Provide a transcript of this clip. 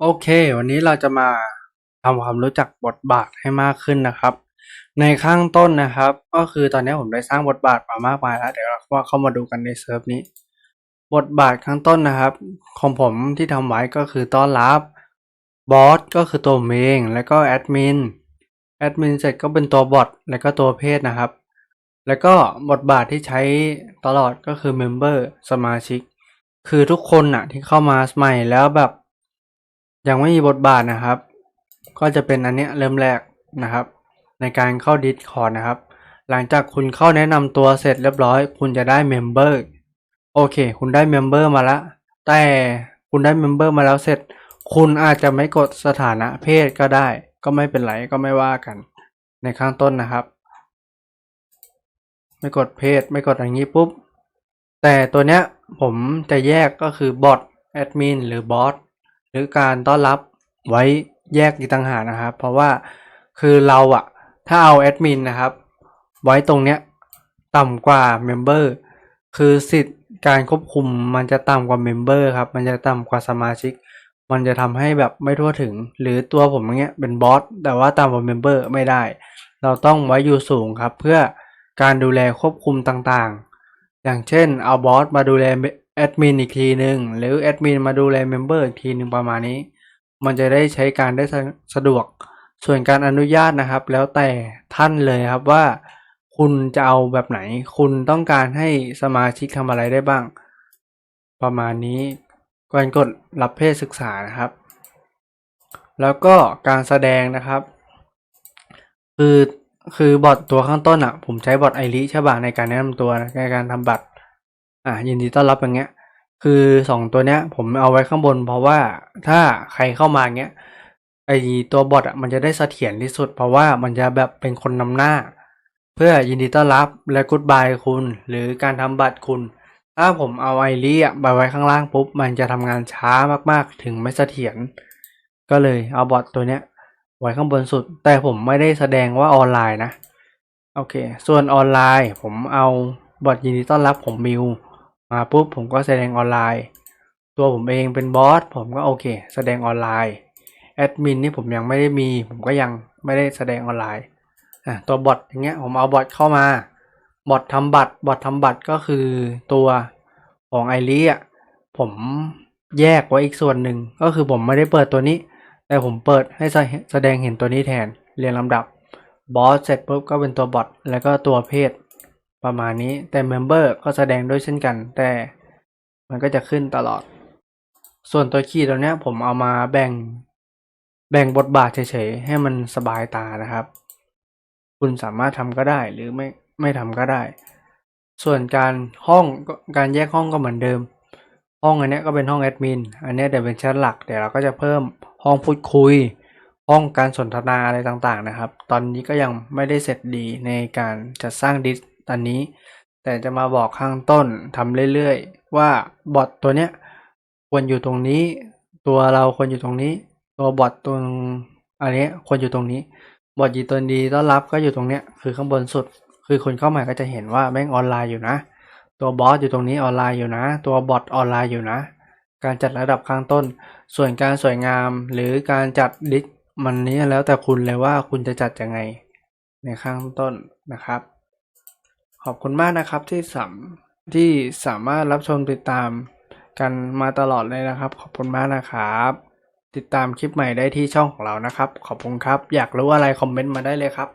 โอเค วันนี้เราจะมาทำความรู้จักบทบาทให้มากขึ้นนะครับ ในข้างต้นนะครับ ก็คือตอนนี้ผมได้สร้างบทบาทมามากมายแล้วเดี๋ยวเราเข้ามาดูกันในเซิร์ฟนี้ บทบาทข้างต้นนะครับ ของผมที่ทำไว้ก็คือต้อนรับบอสก็คือตัวผมเองแล้วก็แอดมินแอดมินเสร็จก็เป็นตัวบอทแล้วก็ตัวเพศนะครับ แล้วก็บทบาทที่ใช้ตลอดก็คือเมมเบอร์สมาชิก คือทุกคนน่ะที่เข้ามาใหม่แล้วแบบ ยังไม่มีบทบาทนะครับ ก็จะเป็นอันเนี้ยเริ่มแรกนะครับ ในการเข้า Discord นะครับ หลังจากคุณเข้าแนะนำตัวเสร็จเรียบร้อย คุณจะได้เมมเบอร์โอเค คุณได้เมมเบอร์มาล้วแต่คุณได้เมมเบอร์มาแล้วเสร็จ คุณอาจจะไม่กดสถานะเพศก็ได้ ก็ไม่เป็นไรก็ไม่ว่ากัน ในข้างต้นนะครับ ไม่กดเพศไม่กดอย่างนี้ปุ๊บแต่ตัวเนี้ยผมจะแยกก็คือบอทแอดมินหรือบอส หรือการต้อนรับไว้แยกอีกต่างหากนะครับ เพราะว่าคือเราอะถ้าเอาแอดมินนะครับ ไว้ตรงเนี้ยต่ำกว่าเมมเบอร์คือสิทธิ์การควบคุมมันจะต่ำกว่าเมมเบอร์ครับ มันจะต่ำกว่าสมาชิก มันจะทำให้แบบไม่ทั่วถึง หรือตัวผมอย่างเงี้ยเป็นบอสแต่ว่าต่ำกว่าเมมเบอร์ไม่ได้ เราต้องไว้อยู่สูงครับ เพื่อการดูแลควบคุมต่างๆ อย่างเช่นเอาบอสมาดูแล แอดมินอีกทีหนึ่งหรือแอดมินมาดูแลเมมเบอร์อีกทีหนึ่งประมาณนี้ มันจะได้ใช้การได้สะดวก ส่วนการอนุญาตนะครับ แล้วแต่ท่านเลยครับว่าคุณจะเอาแบบไหน คุณต้องการให้สมาชิกทำอะไรได้บ้าง ประมาณนี้ก่อนกดรับเพศศึกษานะครับ แล้วก็การแสดงนะครับ คือคือบอทตัวข้างต้นอะ ผมใช้บอทไอริใช่ป่ะในการแนะนำตัวในการทำบัตร อะยินดีต้อนรับอย่างเงี้ย คือสองตัวเนี้ย ผมเอาไว้ข้างบน เพราะว่าถ้าใครเข้ามาเงี้ยไอตัวบอทอะมันจะได้เสถียรที่สุด เพราะว่ามันจะแบบเป็นคนนำหน้า เพื่อยินดีต้อนรับและกูดบายคุณ หรือการทำบัตรคุณ ถ้าผมเอาไอรีอะไปไว้ข้างล่างปุ๊บมันจะทำงานช้ามากๆ ถึงไม่เสถียรก็เลยเอาบอทตัวเนี้ยไว้ข้างบนสุด แต่ผมไม่ได้แสดงว่าออนไลน์นะ โอเค ส่วนออนไลน์ผมเอาบอทยินดีต้อนรับผมมิว มาปุ๊บผมก็แสดงออนไลน์ ตัวผมเองเป็นบอสผมก็โอเค แสดงออนไลน์แอดมินนี่ผมยังไม่ได้มี ผมก็ยังไม่ได้แสดงออนไลน์อะตัวบอทอย่างเงี้ยผมเอาบอทเข้ามาบอททำบัตรบอททำบัตรก็คือตัวของไอรีอะผมแยกไว้อีกส่วนหนึ่งก็คือผมไม่ได้เปิดตัวนี้ แต่ผมเปิดให้แสดงเห็นตัวนี้แทนเรียงลำดับบอสเสร็จปุ๊บก็เป็นตัวบอทแล้วก็ตัวเพศ ประมาณนี้แต่เมมเบอร์ก็แสดงด้วยเช่นกัน แต่มันก็จะขึ้นตลอด ส่วนตัวคีย์ตัวนี้ผมเอามาแบ่งแบ่งบทบาทเฉยๆ ให้มันสบายตานะครับ คุณสามารถทำก็ได้หรือไม่ไม่ทำก็ได้ ส่วนการห้องการแยกห้องก็เหมือนเดิม ห้องอันนี้ก็เป็นห้องแอดมิน อันนี้เดี๋ยวเป็นชั้นหลัก เดี๋ยวเราก็จะเพิ่มห้องพูดคุย ห้องการสนทนาอะไรต่างๆนะครับ ตอนนี้ก็ยังไม่ได้เสร็จดีในการจัดสร้างดิส ตอนนี้ แต่จะมาบอกข้างต้นทำเรื่อยๆ ว่าบอทตัวเนี้ยควรอยู่ตรงนี้ ตัวเราควรอยู่ตรงนี้ ตัวบอทตัวอันนี้ควรอยู่ตรงนี้ บอทยีตัวดีต้อนรับก็อยู่ตรงเนี้ยคือข้างบนสุด คือคนเข้าใหม่ก็จะเห็นว่าแม่งออนไลน์อยู่นะ ตัวบอสอยู่ตรงนี้ออนไลน์อยู่นะ ตัวบอทออนไลน์อยู่นะ การจัดระดับข้างต้น ส่วนการสวยงามหรือการจัดดิสมันนี้แล้วแต่คุณเลยว่าคุณจะจัดยังไงในข้างต้นนะครับ ขอบคุณมากนะครับที่สามที่สามารถรับชมติดตามกันมาตลอดเลยนะครับ ขอบคุณมากนะครับ ติดตามคลิปใหม่ได้ที่ช่องของเรานะครับ ขอบคุณครับ อยากรู้อะไรคอมเมนต์มาได้เลยครับ